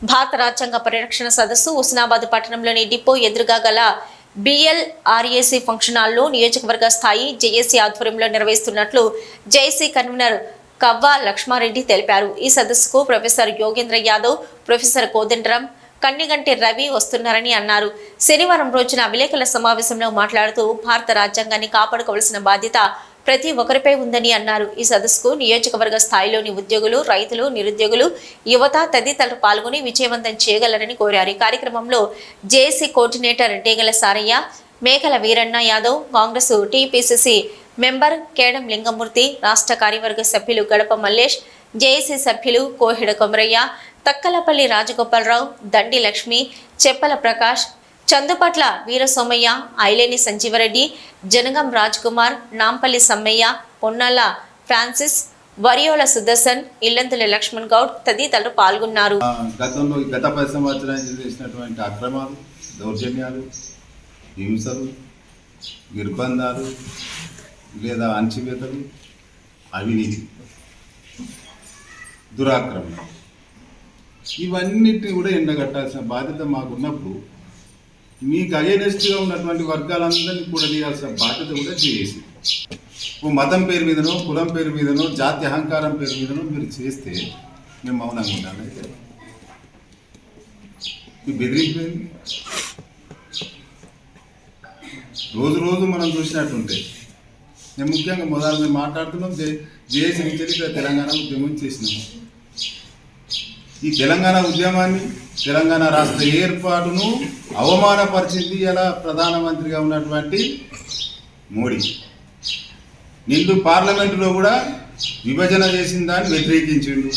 భారత రాజ్యాంగ పరిరక్షణ సదస్సు హుస్నాబాద్ పట్టణంలోని డిపో ఎదురుగా గల బిఎల్ఆర్ఏసీ ఫంక్షన్ హాల్లో నియోజకవర్గ స్థాయి జేఏసీ ఆధ్వర్యంలో నిర్వహిస్తున్నట్లు జేఏసీ కన్వీనర్ కవ్వా లక్ష్మారెడ్డి తెలిపారు. ఈ సదస్సుకు ప్రొఫెసర్ యోగేంద్ర యాదవ్ ప్రొఫెసర్ కోదండరాం కన్నిగంటి రవి వస్తున్నారని అన్నారు. శనివారం రోజున విలేకరుల సమావేశంలో మాట్లాడుతూ భారత రాజ్యాంగాన్ని కాపాడుకోవాల్సిన బాధ్యత ప్రతి ఒక్కరిపై ఉందని అన్నారు. ఈ సదస్సుకు నియోజకవర్గ స్థాయిలోని ఉద్యోగులు రైతులు నిరుద్యోగులు యువత తదితరులు పాల్గొని విజయవంతం చేయగలరని కోరారు. ఈ కార్యక్రమంలో జేసీ coordinator Degala Sarayya Mekala Veeranna Yadav Congress TPCC member Kedam Lingamurthy రాష్ట్ర కార్యవర్గ సభ్యులు గడప మల్లేష్ జేఏసీ సభ్యులు కోహిడ కొమరయ్య తక్కలపల్లి రాజగోపాలరావు దండి లక్ష్మి చెప్పల ప్రకాష్ చందుపట్ల వీరసోమయ్య ఐలేని సంజీవరెడ్డి జనగం రాజ్ కుమార్ నాంపల్లి సమ్మయ్య పొన్నాల ఫ్రాన్సిస్ వరియోల సుదర్శన్ ఇల్లంతుల లక్ష్మణ్ గౌడ్ తదితరులు పాల్గొన్నారు. గతంలో గత పది సంవత్సరాలు చేసినటువంటి అక్రమాలు దౌర్జన్యాలు హింసలు నిర్బంధాలు లేదా అణచివేతలు అవినీతి దురాక్రమణ ఇవన్నిటిని కూడా ఎండగట్టాల్సిన బాధ్యత మాకున్నప్పుడు మీకు అగేనెస్ట్గా ఉన్నటువంటి వర్గాలందరినీ కూడా తీయాల్సిన బాధ్యత కూడా చేసి ఓ మతం పేరు మీదనో కులం పేరు మీదనో జాతి అహంకారం పేరు మీదనో మీరు చేస్తే మేము మౌనంగా ఉండాలి. అయితే ఈ రోజు రోజు మనం చూసినట్టుంటే నేను ముఖ్యంగా మొదలు మేము మాట్లాడుతున్నాం జే జేఏసీ నుంచి తెలంగాణ ఉద్యమం చేసినాము ఈ తెలంగాణ ఉద్యమాన్ని తెలంగాణ రాష్ట్ర ఏర్పాటును అవమానపరిచింది ఇలా ప్రధానమంత్రిగా ఉన్నటువంటి మోడీ. నిండు పార్లమెంటులో కూడా విభజన చేసిన దాన్ని వ్యతిరేకించిండు.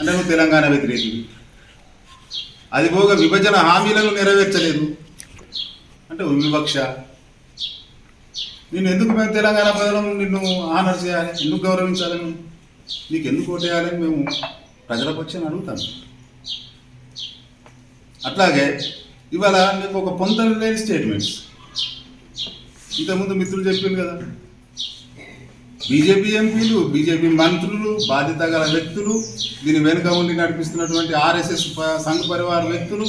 అంటే నువ్వు తెలంగాణ వ్యతిరేకి అది పోగా విభజన హామీలను నెరవేర్చలేదు. అంటే వివక్ష. నేను ఎందుకు మేము తెలంగాణ ప్రజలను నిన్ను ఆనర్ చేయాలి? ఎందుకు గౌరవించాలని? నీకు ఎందుకు ఓటేయాలని మేము ప్రజలకు పక్షాన్ని అడుగుతాను. అట్లాగే ఇవాళ మీకు ఒక పొంతన లేని స్టేట్మెంట్స్ ఇంతకుముందు మిత్రులు చెప్పింది కదా. బీజేపీ ఎంపీలు బీజేపీ మంత్రులు బాధ్యత గల వ్యక్తులు దీని వెనుక ఉండి నడిపిస్తున్నటువంటి ఆర్ఎస్ఎస్ సంఘ పరివార వ్యక్తులు.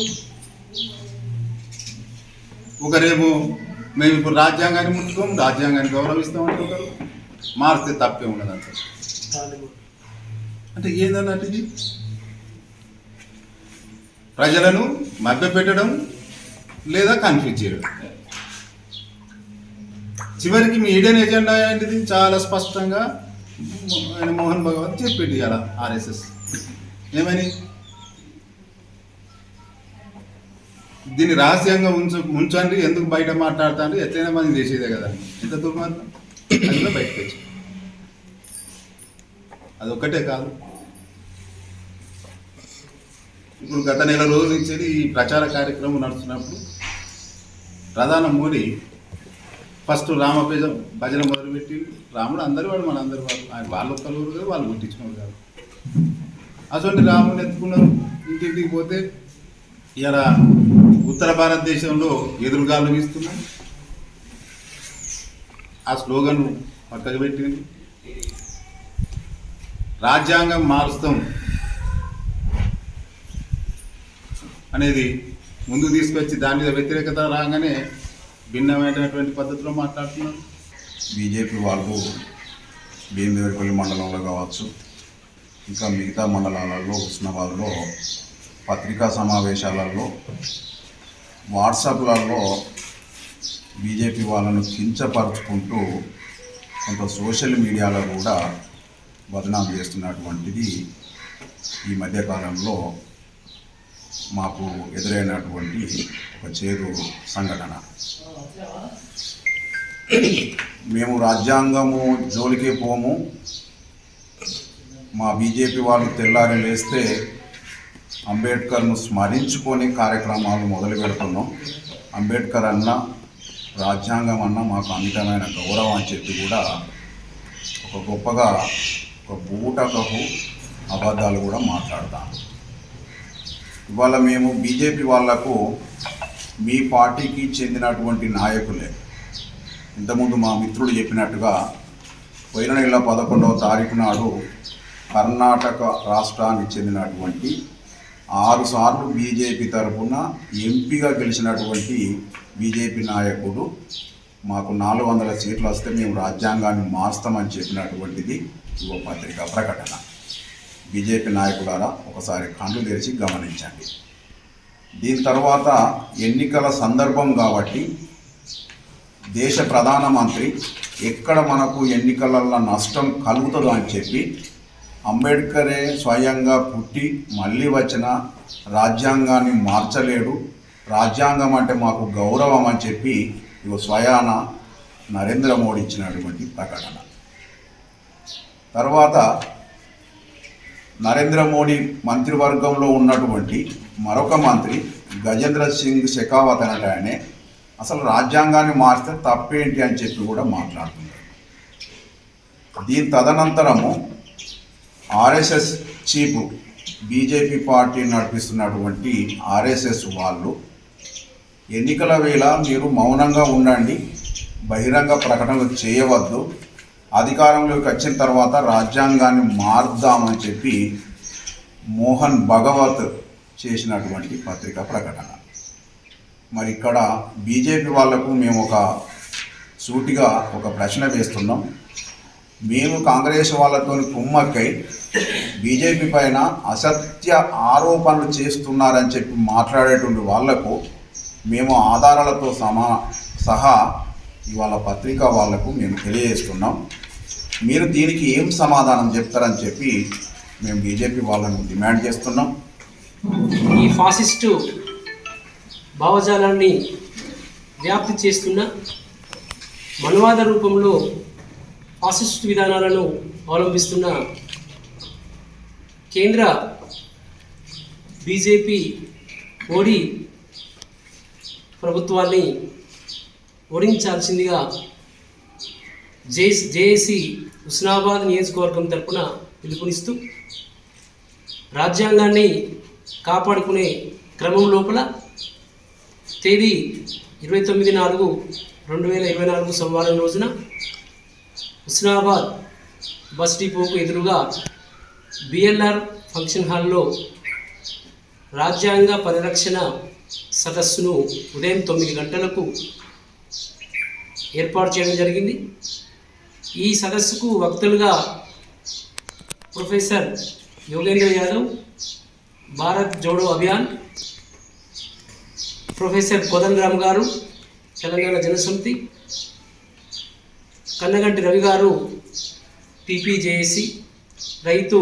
ఒకరేమో మేము ఇప్పుడు రాజ్యాంగాన్ని ముట్టుకోం రాజ్యాంగాన్ని గౌరవిస్తామంటే ఒకరు. మారితే తప్పే ఉండదు అంటారు అంటే ఏందన్నట్టు ఇది? ప్రజలను మభ్యపెట్టడం లేదా కన్ఫ్యూజ్ చేయడం? చివరికి మీ ఈడెన్ ఎజెండా ఏంటిది? చాలా స్పష్టంగా ఆయన మోహన్ భగవత్ చెప్పేది కదా ఆర్ఎస్ఎస్ ఏమని? దీన్ని రహస్యంగా ఉంచు ఉంచండి ఎందుకు బయట మాట్లాడతాను ఎట్లయినా మనం చేసేదే కదా. ఎంత దుర్మార్గం? అందులో బయటకు వచ్చి. అదొక్కటే కాదు. ఇప్పుడు గత నెల రోజుల నుంచి ఈ ప్రచార కార్యక్రమం నడుస్తున్నప్పుడు ప్రధాన మోడీ ఫస్ట్ రామపేజ భజన మొదలుపెట్టి రాముడు అందరి వాడు మన అందరి వాడు. ఆయన వాళ్ళు ఒక్కరు కాదు వాళ్ళు పుట్టించుకున్నారు కాదు. అటువంటి రాముడిని ఎత్తుకున్నారు. ఇంటింటికి పోతే ఇలా ఉత్తర భారతదేశంలో ఎదురుగాలు వీస్తున్నాం ఆ స్లోగన్ పక్కకు పెట్టింది రాజ్యాంగం మారుస్తాం అనేది ముందు తీసుకొచ్చి దాని మీద వ్యతిరేకత రాగానే భిన్నమైనటువంటి పద్ధతిలో మాట్లాడుతున్నారు. బీజేపీ వాళ్ళు భీమదేవరపల్లి మండలంలో కావచ్చు ఇంకా మిగతా మండలాలలో హుస్నాబాద్లో పత్రికా సమావేశాలలో వాట్సాప్లలో బీజేపీ వాళ్ళను కించపరుచుకుంటూ కొంత సోషల్ మీడియాలో కూడా బదనాం చేస్తున్నటువంటిది ఈ మధ్యకాలంలో మాకు ఎదురైనటువంటి ఒక చేదు సంఘటన. మేము రాజ్యాంగము జోలికి పోము. మా బీజేపీ వాళ్ళు తెల్లారి లేస్తే అంబేద్కర్ను స్మరించుకొని కార్యక్రమాలు మొదలు పెడుతున్నాం. అంబేద్కర్ అన్న రాజ్యాంగం అన్న మాకు అమితమైన గౌరవం అని చెప్పి కూడా ఒక గొప్పగా ఒక బూటకపు అబద్ధాలు కూడా మాట్లాడతాం. ఇవాళ మేము బీజేపీ వాళ్ళకు మీ పార్టీకి చెందినటువంటి నాయకులే. ఇంతకుముందు మా మిత్రుడు చెప్పినట్టుగా పోయిన నెల పదకొండవ తారీఖు నాడు కర్ణాటక రాష్ట్రానికి చెందినటువంటి ఆరుసార్లు బీజేపీ తరఫున ఎంపీగా గెలిచినటువంటి బీజేపీ నాయకుడు మాకు నాలుగు వందల సీట్లు వస్తే మేము రాజ్యాంగాన్ని మారుస్తామని చెప్పినటువంటిది యువ పత్రిక ప్రకటన. బీజేపీ నాయకులారా ఒకసారి కండ్లు తెరిచి గమనించండి. దీని తర్వాత ఎన్నికల సందర్భం కాబట్టి దేశ ప్రధానమంత్రి ఎక్కడ మనకు ఎన్నికలలో నష్టం కలుగుతుందో అని చెప్పి అంబేద్కరే స్వయంగా పుట్టి మళ్ళీ వచ్చిన రాజ్యాంగాన్ని మార్చలేడు. రాజ్యాంగం అంటే మాకు గౌరవం అని చెప్పి ఇగో స్వయాన నరేంద్ర మోడీ ఇచ్చినటువంటి ప్రకటన. తర్వాత నరేంద్ర మోడీ మంత్రివర్గంలో ఉన్నటువంటి మరొక మంత్రి గజేంద్ర సింగ్ షెకావత్ అనట ఆయనే అసలు రాజ్యాంగాన్ని మార్చితే తప్పేంటి అని చెప్పి కూడా మాట్లాడుతున్నారు. దీని తదనంతరము ఆర్ఎస్ఎస్ చీఫ్ బీజేపీ పార్టీ నడిపిస్తున్నటువంటి ఆర్ఎస్ఎస్ వాళ్ళు ఎన్నికల వేళ మీరు మౌనంగా ఉండండి. బహిరంగ ప్రకటనలు చేయవద్దు. అధికారంలోకి వచ్చిన తర్వాత రాజ్యాంగాన్ని మార్దామని చెప్పి మోహన్ భగవత్ చేసినటువంటి పత్రిక ప్రకటన. మరి ఇక్కడ బీజేపీ వాళ్ళకు మేము ఒక సూటిగా ఒక ప్రశ్న వేస్తున్నాం. మేము కాంగ్రెస్ వాళ్ళతో కుమ్మక్కై బీజేపీ పైన అసత్య ఆరోపణలు చేస్తున్నారని చెప్పి మాట్లాడేటువంటి వాళ్ళకు మేము ఆధారాలతో సమా సహా ఇవాళ పత్రిక వాళ్ళకు మేము తెలియజేస్తున్నాం. మీరు దీనికి ఏం సమాధానం చెప్తారని చెప్పి మేము బీజేపీ వాళ్ళను డిమాండ్ చేస్తున్నాం. ఈ ఫాసిస్టు భావజాలాన్ని వ్యాప్తి చేస్తున్న మనువాద రూపంలో ఫాసిస్ట్ విధానాలను అవలంబిస్తున్న కేంద్ర బీజేపీ మోడీ ప్రభుత్వాన్ని ఓడించాల్సిందిగా జే జేఏసీ హుస్నాబాద్ నియోజకవర్గం తరపున పిలుపునిస్తూ రాజ్యాంగాన్ని కాపాడుకునే క్రమం లోపల తేదీ ఇరవై తొమ్మిది నాలుగు రెండు వేల ఇరవై నాలుగు సోమవారం రోజున హుస్నాబాద్ బస్ డిపోకు ఎదురుగా బిఎల్ఆర్ ఫంక్షన్ హాల్లో రాజ్యాంగ పరిరక్షణ సదస్సును ఉదయం తొమ్మిది గంటలకు ఏర్పాటు చేయడం జరిగింది. ఈ సదస్సుకు వక్తలుగా professor Yogendra Yadav Bharat Jodo Abhiyan professor Kodandaram గారు తెలంగాణ జనసమితి కన్నగంటి రవి గారు టీపీజేఏసి రైతు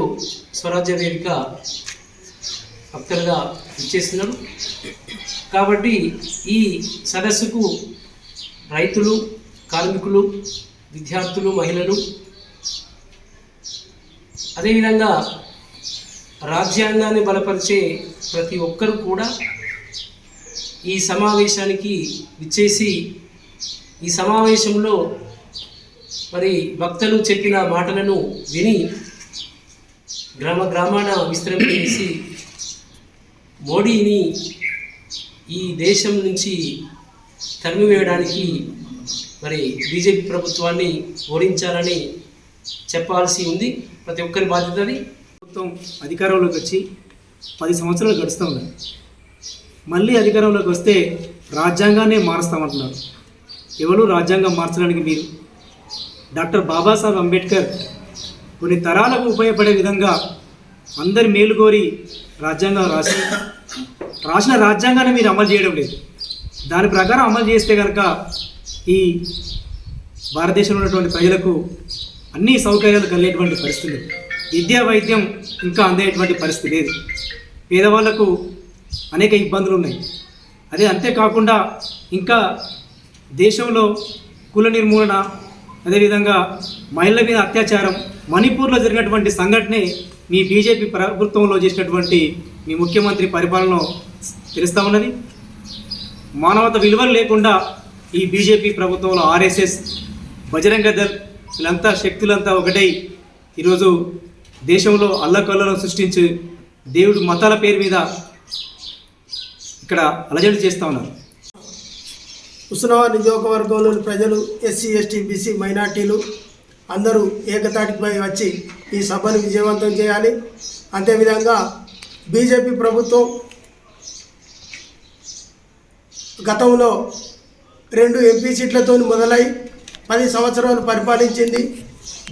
స్వరాజ్య వేదిక భక్తులుగా ఇచ్చేస్తున్నారు కాబట్టి ఈ సదస్సుకు రైతులు కార్మికులు విద్యార్థులు మహిళలు అదేవిధంగా రాజ్యాంగాన్ని బలపరిచే ప్రతి ఒక్కరు కూడా ఈ సమావేశానికి విచ్చేసి ఈ సమావేశంలో మరి భక్తులు చెప్పిన మాటలను విని గ్రామ గ్రామాన విస్తరింపజేసి మోడీని ఈ దేశం నుంచి తరిమివేయడానికి మరి బీజేపీ ప్రభుత్వాన్ని ఓడించాలని చెప్పాల్సి ఉంది. ప్రతి ఒక్కరి బాధ్యత అది ప్రభుత్వం అధికారంలోకి వచ్చి పది సంవత్సరాలు గడుస్తూ ఉన్నాయి మళ్ళీ అధికారంలోకి వస్తే రాజ్యాంగాన్నే మారుస్తామంటున్నారు. ఎవరు రాజ్యాంగం మార్చడానికి మీరు డాక్టర్ బాబాసాహెబ్ అంబేద్కర్ కొన్ని తరాలకు ఉపయోగపడే విధంగా అందరి మేలు కోరి రాజ్యాంగం రాసి రాసిన రాజ్యాంగాన్ని మీరు అమలు చేయడం లేదు. దాని ప్రకారం అమలు చేస్తే కనుక ఈ భారతదేశంలో ఉన్నటువంటి ప్రజలకు అన్ని సౌకర్యాలు కలిగేటువంటి పరిస్థితి లేదు. విద్యా వైద్యం ఇంకా అందేటువంటి పరిస్థితి లేదు. పేదవాళ్ళకు అనేక ఇబ్బందులు ఉన్నాయి. అదే అంతేకాకుండా ఇంకా దేశంలో కుల నిర్మూలన అదేవిధంగా మహిళల మీద అత్యాచారం మణిపూర్లో జరిగినటువంటి సంఘటనే మీ బీజేపీ ప్రభుత్వంలో చేసినటువంటి మీ ముఖ్యమంత్రి పరిపాలన తెలుస్తూ ఉన్నది? మానవత విలువలు లేకుండా ఈ బీజేపీ ప్రభుత్వంలో ఆర్ఎస్ఎస్ బజరంగ దళ్ వీళ్ళంతా శక్తులంతా ఒకటై ఈరోజు దేశంలో అల్లకల్లను సృష్టించి దేవుడు మతాల పేరు మీద ఇక్కడ అలజడి చేస్తూ ఉన్నారు. హుస్నాబాద్ నియోజకవర్గంలోని ప్రజలు ఎస్సీ ఎస్టీ బీసీ మైనార్టీలు అందరూ ఏకతాటిపై వచ్చి ఈ సభను విజయవంతం చేయాలి. అంతేవిధంగా బీజేపీ ప్రభుత్వం గతంలో రెండు ఎంపీ సీట్లతో మొదలై పది సంవత్సరాలు పరిపాలించింది.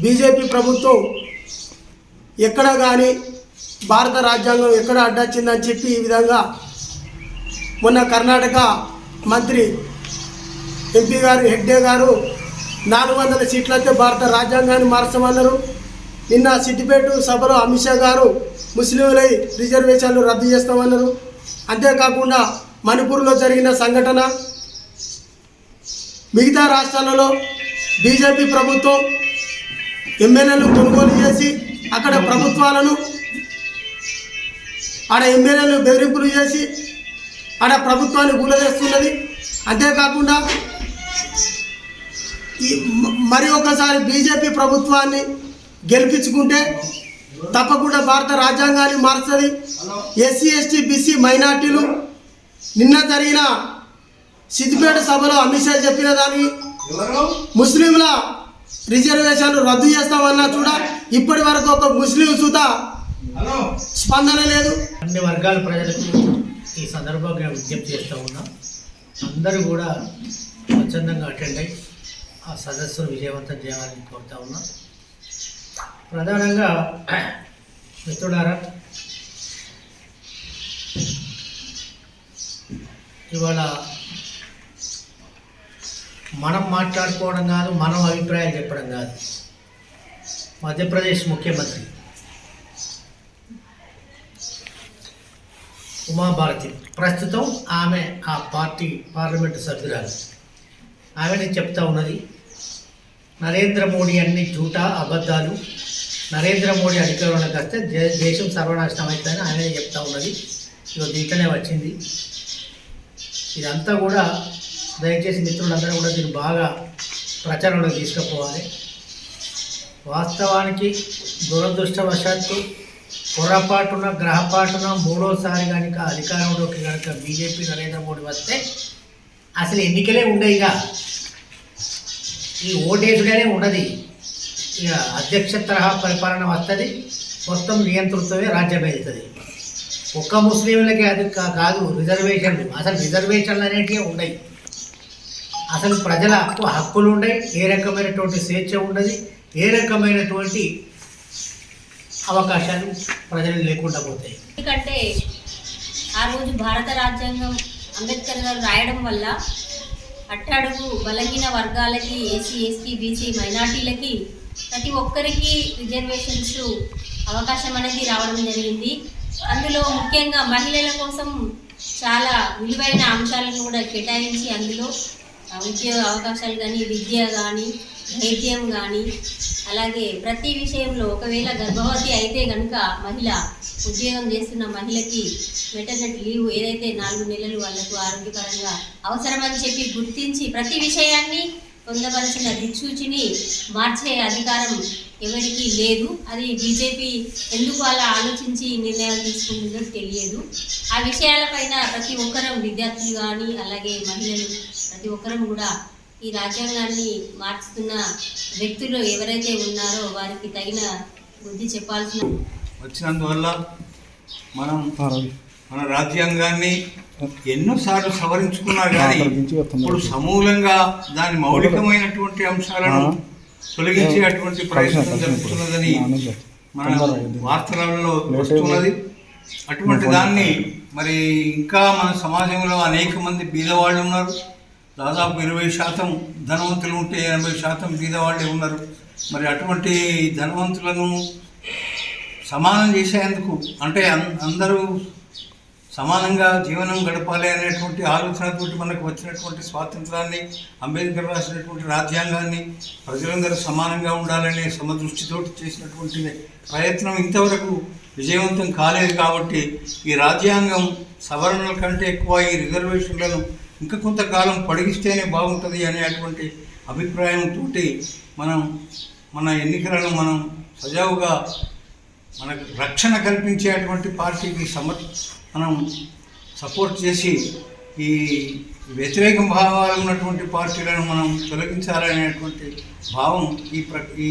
బీజేపీ ప్రభుత్వం ఎక్కడ కానీ భారత రాజ్యాంగం ఎక్కడ అడ్డొచ్చిందని చెప్పి ఈ విధంగా మొన్న కర్ణాటక మంత్రి ఎంపీ గారు హెగ్డే గారు నాలుగు వందల సీట్లతో భారత రాజ్యాంగాన్ని మార్చమన్నారు. నిన్న సిద్దిపేట సభలో అమిత్ షా గారు ముస్లింలై రిజర్వేషన్లు రద్దు చేస్తామన్నారు. అంతేకాకుండా మణిపూర్లో జరిగిన సంఘటన మిగతా రాష్ట్రాలలో బీజేపీ ప్రభుత్వం ఎమ్మెల్యేలను కొనుగోలు చేసి అక్కడ ప్రభుత్వాలను ఆడ ఎమ్మెల్యేలు బెదిరింపులు చేసి ఆడ ప్రభుత్వాన్ని కూలదేస్తున్నది అంతేకాకుండా ఈ మరి ఒకసారి బీజేపీ ప్రభుత్వాన్ని గెలిపించుకుంటే తప్పకుండా భారత రాజ్యాంగాన్ని మార్చది. ఎస్సీ ఎస్టీ బీసీ మైనార్టీలు. నిన్న జరిగిన సిద్దిపేట సభలో అమిత్ షా చెప్పిన దాని ముస్లింల రిజర్వేషన్లు రద్దు చేస్తామన్నా చూడ ఇప్పటి వరకు ఒక ముస్లిం సుత స్పందన లేదు. అన్ని వర్గాల ప్రజలకు ఈ సందర్భంగా విజ్ఞప్తి చేస్తూ ఉన్నాం అందరూ కూడా స్వచ్ఛందంగా అటెండ్ అయ్యి ఆ సదస్సును విజయవంతం చేయాలని కోరుతా ఉన్నాం. ప్రధానంగా మిత్రుడారా ఇవాళ మనం మాట్లాడుకోవడం కాదు మనం అభిప్రాయాలు చెప్పడం కాదు. మధ్యప్రదేశ్ ముఖ్యమంత్రి ఉమాభారతి ప్రస్తుతం ఆమె ఆ పార్టీ పార్లమెంటు సభ్యురాలు. ఆమెని చెప్తా ఉన్నది నరేంద్ర మోడీ అన్ని జూటా అబద్ధాలు నరేంద్ర మోడీ అధికారంలోకి వస్తే దేశం సర్వనాశనం అవుతుందని ఆమెనే చెప్తా ఉన్నది. ఇదో దీంట్లోనే వచ్చింది. ఇదంతా కూడా దయచేసి మిత్రులందరూ కూడా దీన్ని బాగా ప్రచారంలో తీసుకుపోవాలి. వాస్తవానికి దురదృష్టవశాత్తు పొరపాటున గ్రహపాటున మూడోసారి కనుక అధికారంలోకి కనుక బీజేపీ నరేంద్ర మోడీ వస్తే అసలు ఎన్నికలే ఉండేగా ఈ ఓటేసుడనే ఉండదు అధ్యక్ష తరహా పరిపాలన వస్తుంది మొత్తం నియంతృత్వమే రాజ్యం వెళ్తుంది. ఒక్క ముస్లింలకి అది కా- కాదు రిజర్వేషన్లు. అసలు రిజర్వేషన్లు అనేటివి ఉన్నాయి అసలు ప్రజల హక్కు హక్కులు ఉండయి. ఏ రకమైనటువంటి స్వేచ్ఛ ఉండదు. ఏ రకమైనటువంటి అవకాశాలు ప్రజలు లేకుండా పోతాయి. ఎందుకంటే ఆ రోజు భారత రాజ్యాంగం అంబేద్కర్ గారు రాయడం వల్ల అట్టడుగు బలహీన వర్గాలకి ఏసీ ఎస్టీ బీసీ మైనార్టీలకి ప్రతి ఒక్కరికి రిజర్వేషన్స్ అవకాశం అనేది రావడం జరిగింది. అందులో ముఖ్యంగా మహిళల కోసం చాలా విలువైన అంశాలను కూడా కేటాయించి అందులో ఉద్యోగ అవకాశాలు కానీ విద్య కానీ వైద్యం కానీ అలాగే ప్రతి విషయంలో ఒకవేళ గర్భవతి అయితే కనుక మహిళ ఉద్యోగం చేస్తున్న మహిళకి మెటర్నటీ లీవ్ ఏదైతే నాలుగు నెలలు వాళ్ళకు ఆరోగ్యపరంగా అవసరమని చెప్పి గుర్తించి ప్రతి విషయాన్ని పొందవలసిన దిక్సూచిని మార్చే అధికారం ఎవరికీ లేదు. అది బీజేపీ ఎందుకు అలా ఆలోచించి నిర్ణయాలు తీసుకుంటుందో తెలియదు. ఆ విషయాలపైన ప్రతి ఒక్కరం విద్యార్థులు కానీ అలాగే మహిళలు ప్రతి ఒక్కరం కూడా ఈ రాజ్యాంగాన్ని మార్చుతున్న వ్యక్తులు ఎవరైతే ఉన్నారో వారికి తగిన బుద్ధి చెప్పాల్సిన వచ్చినందువల్ల మనం మన రాజ్యాంగాన్ని ఎన్నోసార్లు సవరించుకున్నా కానీ ఇప్పుడు సమూలంగా దాని మౌలికమైనటువంటి అంశాలను తొలగించేటువంటి ప్రయత్నం జరుగుతున్నదని మన వార్తలలో వస్తున్నది. అటువంటి దాన్ని మరి ఇంకా మన సమాజంలో అనేక మంది బీదవాళ్ళు ఉన్నారు. దాదాపు ఇరవై శాతం ధనవంతులు ఉంటే ఎనభై శాతం బీదవాళ్ళే ఉన్నారు. మరి అటువంటి ధనవంతులను సమానం చేసేందుకు అంటే అందరూ సమానంగా జీవనం గడపాలి అనేటువంటి ఆలోచనతోటి మనకు వచ్చినటువంటి స్వాతంత్రాన్ని అంబేద్కర్ రాసినటువంటి రాజ్యాంగాన్ని ప్రజలందరూ సమానంగా ఉండాలనే సమదృష్టితోటి చేసినటువంటి ప్రయత్నం ఇంతవరకు విజయవంతం కాలేదు కాబట్టి ఈ రాజ్యాంగం సవరణల కంటే ఎక్కువ ఈ రిజర్వేషన్లను ఇంకా కొంతకాలం పొడిగిస్తేనే బాగుంటుంది అనేటువంటి అభిప్రాయంతో మనం మన ఎన్నికలను మనం సజావుగా మనకు రక్షణ కల్పించేటువంటి పార్టీకి సమర్ మనం సపోర్ట్ చేసి ఈ వ్యతిరేక భావాలు ఉన్నటువంటి పార్టీలను మనం తొలగించాలనేటువంటి భావం ఈ ప్ర ఈ